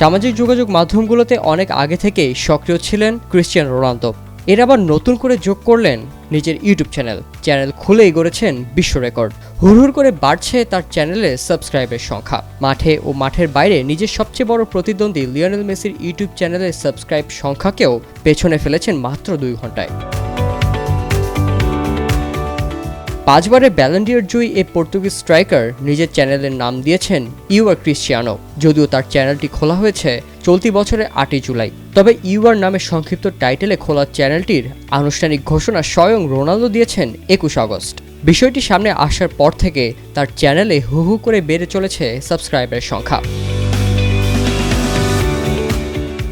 সামাজিক যোগাযোগ মাধ্যমগুলোতে অনেক আগে থেকেই সক্রিয় ছিলেন ক্রিশ্চিয়ান রোনালদো। এর আবার নতুন করে যোগ করলেন নিজের ইউটিউব চ্যানেল। চ্যানেল খুলেই গড়েছেন বিশ্ব রেকর্ড। হুড়হুড় করে বাড়ছে তার চ্যানেলে সাবস্ক্রাইবের সংখ্যা। মাঠে ও মাঠের বাইরে নিজের সবচেয়ে বড় প্রতিদ্বন্দ্বী লিওনেল মেসির ইউটিউব চ্যানেলের সাবস্ক্রাইব সংখ্যাকেও পেছনে ফেলেছেন মাত্র দুই ঘন্টায়। পাঁচবারের ব্যালেন্ডিয়ার জয়ী এই পর্তুগিজ স্ট্রাইকার নিজের চ্যানেলের নাম দিয়েছেন ইউআর ক্রিশ্চিয়ানো যদিও তার চ্যানেলটি খোলা হয়েছে চলতি বছরের আটই জুলাই। তবে ইউআর নামে সংক্ষিপ্ত টাইটেলে খোলা চ্যানেলটির আনুষ্ঠানিক ঘোষণা স্বয়ং রোনালদো দিয়েছেন একুশ আগস্ট। বিষয়টি সামনে আসার পর থেকে তার চ্যানেলে হু হু করে বেড়ে চলেছে সাবস্ক্রাইবারের সংখ্যা।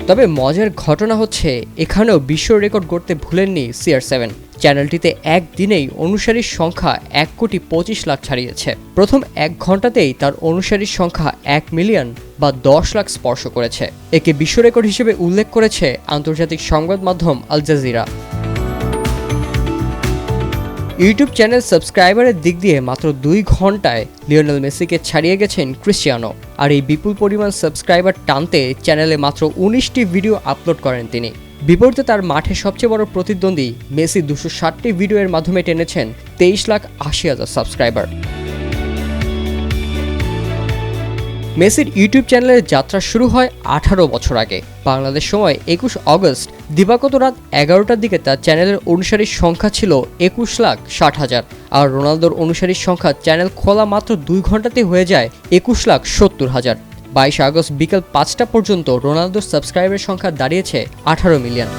তবে মজার ঘটনা হচ্ছে, এখানেও বিশ্ব রেকর্ড গড়তে ভুলেননি সিআর সেভেন চ্যানেলটিতে একদিনেই অনুসারীর সংখ্যা এক কোটি পঁচিশ লাখ ছাড়িয়েছে। প্রথম এক ঘন্টাতেই তার অনুসারীর সংখ্যা এক মিলিয়ন বা দশ লাখ স্পর্শ করেছে। একে বিশ্ব রেকর্ড হিসেবে উল্লেখ করেছে আন্তর্জাতিক সংবাদ মাধ্যম আল জাজিরা। ইউটিউব চ্যানেল সাবস্ক্রাইবারের দিক দিয়ে মাত্র দুই ঘন্টায় লিওনেল মেসিকে ছাড়িয়ে গেছেন ক্রিশ্চিয়ানো। আর এই বিপুল পরিমাণ সাবস্ক্রাইবার টানতে চ্যানেলে মাত্র উনিশটি ভিডিও আপলোড করেন তিনি। বিপরীতে তার মাঠে সবচেয়ে বড় প্রতিদ্বন্দ্বী মেসি দুশো ষাটটি ভিডিওর মাধ্যমে টেনেছেন তেইশ লাখ আশি হাজার সাবস্ক্রাইবার। মেসির ইউটিউব চ্যানেলের যাত্রা শুরু হয় আঠারো বছর আগে। বাংলাদেশ সময় একুশ অগস্ট, দিবাগত রাত এগারোটার দিকে তার চ্যানেলের অনুসারীর সংখ্যা ছিল একুশ লাখ ষাট হাজার। আর রোনালদোর অনুসারীর সংখ্যা চ্যানেল খোলা মাত্র দুই ঘন্টাতে হয়ে যায় একুশ লাখ সত্তর হাজার। বাইশে আগস্ট বিকেল পাঁচটা পর্যন্ত রোনালদোর সাবস্ক্রাইবের সংখ্যা দাঁড়িয়েছে আঠারো মিলিয়ন।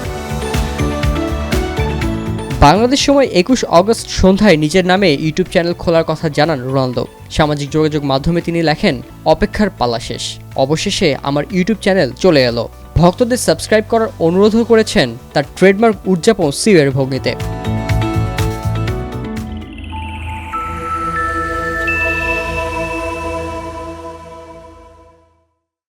বাংলাদেশ সময় একুশ অগস্ট সন্ধ্যায় নিজের নামে ইউটিউব চ্যানেল খোলার কথা জানান রোনালদো। সামাজিক যোগাযোগ মাধ্যমে তিনি লেখেন, অপেক্ষার পালা শেষ। অবশেষে আমার ইউটিউব চ্যানেল চলে এলো। ভক্তদের সাবস্ক্রাইব করার অনুরোধও করেছেন তার ট্রেডমার্ক উদযাপন সিওয়ের ভঙ্গিতে